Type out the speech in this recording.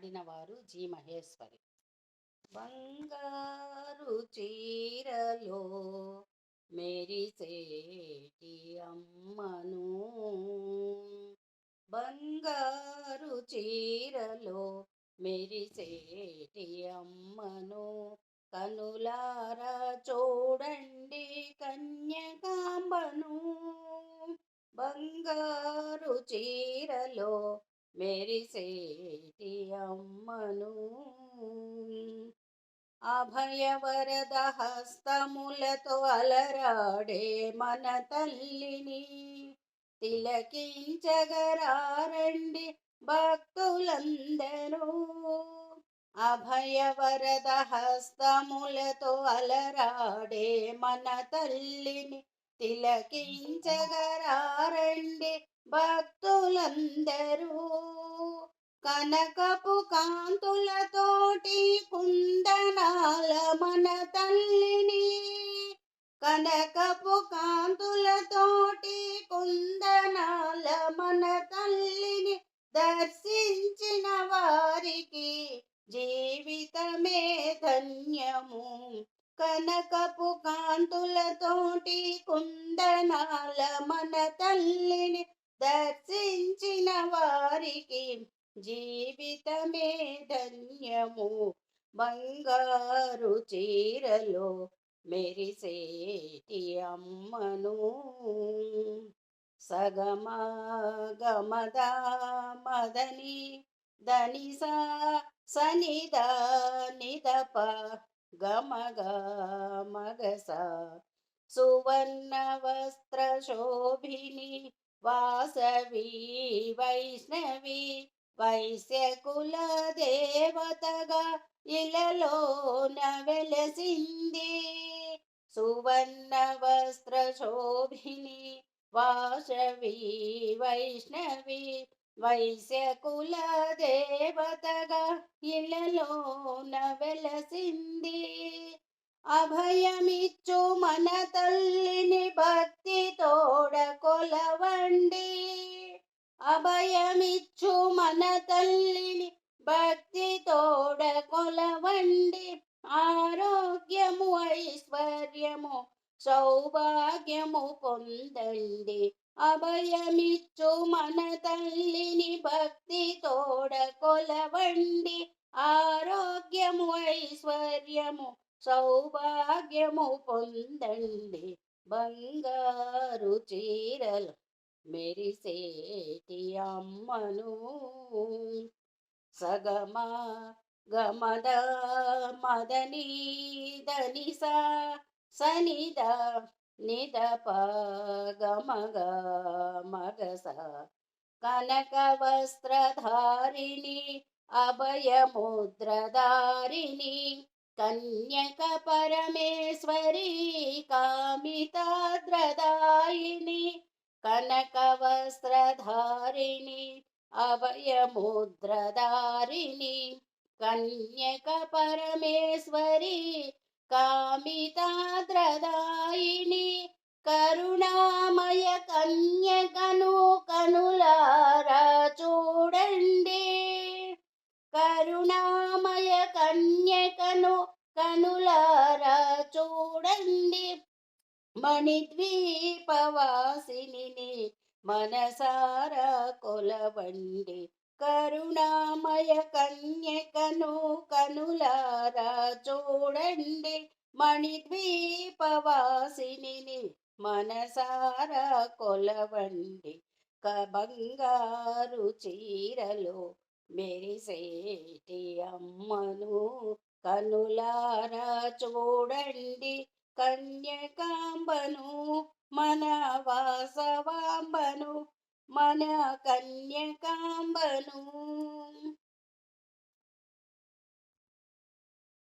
పాడినవారు G Maheshwari. బంగారు చీరలో మెరిసేటి అమ్మను. బంగారు చీరలో మెరిసేటి అమ్మను. కనులారా చూడండి కన్యకాంబను. బంగారు చీరలో మెరిసేటి అమ్మను అభయవరద హస్తములతో అలరాడే మన తల్లిని తిలకించగరారండి భక్తులందరూ. అభయవరద హస్తములతో అలరాడే మన తల్లిని తిలకించగరారండి భక్తులందరూ కనకపు కాంతులతోటి కుందనాల మన తల్లిని కనకపు కాంతులతోటి కుందనాల మన తల్లిని దర్శించిన వారికి జీవితమే ధన్యము. కనకపు కాంతులతోటి కుందనాల మన తల్లిని దర్శించిన వారికి జీవితమే ధన్యము. బంగారు చీరలో మెరిసేటి అమ్మను. సగమగమదా మదని ధనిస సనిద నిదప గమగ మగస సువర్ణ వస్త్ర శోభిని వాసవి వైష్ణవి వైశ్య కుల దేవతగా ఇలలోన వెలసింది. సువర్ణ వస్త్ర శోభిని వాసవి వైష్ణవి వైశ్య కుల దేవతగా ఇలలోన వెలసింది. అభయమిచ్చు మన తల్లిని భక్తి తోడ కొలవండి. అభయమిచ్చు మన తల్లిని భక్తి తోడ కొలవండి. ఆరోగ్యము ఐశ్వర్యము సౌభాగ్యము పొందండి. అభయమిచ్చు మన తల్లిని భక్తి తోడ కొలవండి. ఆరోగ్యము ఐశ్వర్యము సౌభాగ్యము పొందండి. బంగారు చీరలు మెరిసేటి అమ్మను. సగమా గమద మదని ధనిస సనిద నిదప గమగ మగస కనక వస్త్రధారిణి అభయముద్రధారిణి కన్యక పరమేశ్వరీ కామితాద్రదాయిని కనక వస్త్రధారిణి అభయముద్రధారిణి కన్యక పరమేశ్వరీ కామితాద్రదాయిని కరుణామయ కన్యకను కనులారా చూడండి. కరుణామయ కన్య మణిద్వీపవాసిని మనసారా కొలవండి. కరుణామయ కన్యకను కనులారా చూడండి మణిద్వీపవాసిని మనసారా కొలవండి. క బంగారు చీరలో మెరిసేటి అమ్మను కనులారా చూడండి కన్యకాంబను మన వాసవాంబను మన కన్యకాంబను